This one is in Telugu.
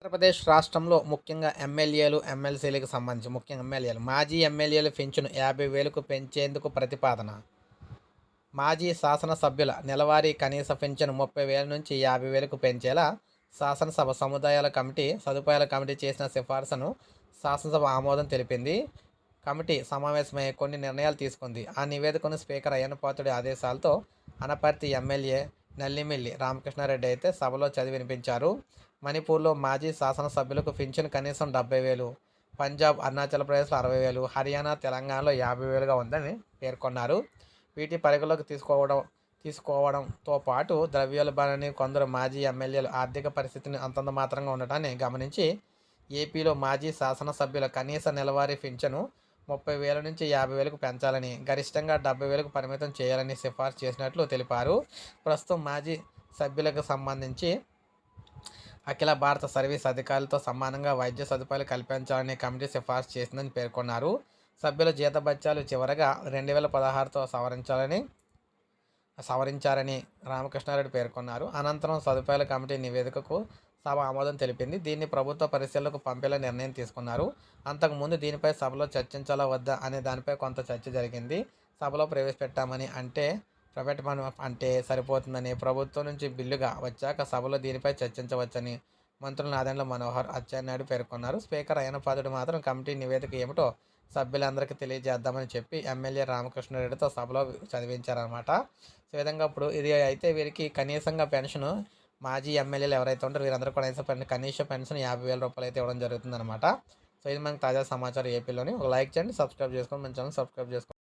ఆంధ్రప్రదేశ్ రాష్ట్రంలో ముఖ్యంగా ఎమ్మెల్యేలు ఎమ్మెల్సీలకు సంబంధించి ముఖ్యంగా ఎమ్మెల్యేలు మాజీ ఎమ్మెల్యేలు పెంచును యాభై వేలకు పెంచేందుకు ప్రతిపాదన. మాజీ శాసనసభ్యుల నెలవారీ కనీస పెన్షన్ ముప్పై వేల నుంచి యాభై వేలకు పెంచేలా శాసనసభ సముదాయాల కమిటీ సదుపాయాల కమిటీ చేసిన సిఫార్సును శాసనసభ ఆమోదం తెలిపింది. కమిటీ సమావేశమై కొన్ని నిర్ణయాలు తీసుకుంది. ఆ నివేదికను స్పీకర్ అయ్యనపాతుడి ఆదేశాలతో అనపర్తి ఎమ్మెల్యే నల్లిమిల్లి రామకృష్ణారెడ్డి అయితే సభలో చదివి వినిపించారు మణిపూర్లో మాజీ శాసనసభ్యులకు పింఛన్ కనీసం డెబ్బై వేలు పంజాబ్ అరుణాచల్ ప్రదేశ్లో అరవై వేలు హర్యానా తెలంగాణలో యాభై వేలుగా ఉందని పేర్కొన్నారు. వీటి పరిగణలోకి తీసుకోవడం తీసుకోవడంతో పాటు ద్రవ్యోల్బణాన్ని కొందరు మాజీ ఎమ్మెల్యేలు ఆర్థిక పరిస్థితిని అంతంత మాత్రంగా ఉండటాన్ని గమనించి ఏపీలో మాజీ శాసనసభ్యుల కనీస నెలవారీ పింఛను ముప్పై వేల నుంచి యాభై వేలకు పెంచాలని గరిష్టంగా డెబ్బై వేలకు పరిమితం చేయాలని సిఫార్సు చేసినట్లు తెలిపారు. ప్రస్తుతం మాజీ సభ్యులకు సంబంధించి అఖిల భారత సర్వీస్ అధికారులతో సమానంగా వైద్య సదుపాయాలు కల్పించాలని కమిటీ సిఫార్సు చేసిందని పేర్కొన్నారు. సభ్యుల జీతభత్యాలు చివరగా రెండు వేల పదహారుతో సవరించాలని సవరించారని రామకృష్ణారెడ్డి పేర్కొన్నారు. అనంతరం సదుపాయాల కమిటీ నివేదికకు సభ ఆమోదం తెలిపింది. దీన్ని ప్రభుత్వ పరిశీలనకు పంపేలా నిర్ణయం తీసుకున్నారు. అంతకుముందు దీనిపై సభలో చర్చించాలా వద్దా అనే దానిపై కొంత చర్చ జరిగింది. సభలో ప్రవేశపెట్టామని అంటే ప్రైవేట్ మనం అంటే సరిపోతుందని ప్రభుత్వం నుంచి బిల్లుగా వచ్చాక సభలో దీనిపై చర్చించవచ్చని మంత్రులు నాదెండ్ల మనోహర్ అచ్చెన్నాయుడు పేర్కొన్నారు. స్పీకర్ అయ్యనపాదుడు మాత్రం కమిటీ నివేదిక ఏమిటో సభ్యులందరికీ తెలియజేద్దామని చెప్పి ఎమ్మెల్యే రామకృష్ణారెడ్డితో సభలో చదివించారనమాట సో విధంగా ఇప్పుడు ఇది అయితే వీరికి కనీసంగా పెన్షన్ మాజీ ఎమ్మెల్యేలు ఎవరైతే ఉంటారో వీరందరూ కూడా కనీస కనీస పెన్షన్ యాభై వేల రూపాయలు అయితే ఇవ్వడం జరుగుతుందన్నమాట. సో ఇది మనకు తాజా సమాచారం ఏపీలోని. ఒక లైక్ చేయండి సబ్స్క్రైబ్ చేసుకోండి మన ఛానల్ సబ్స్క్రైబ్ చేసుకోండి.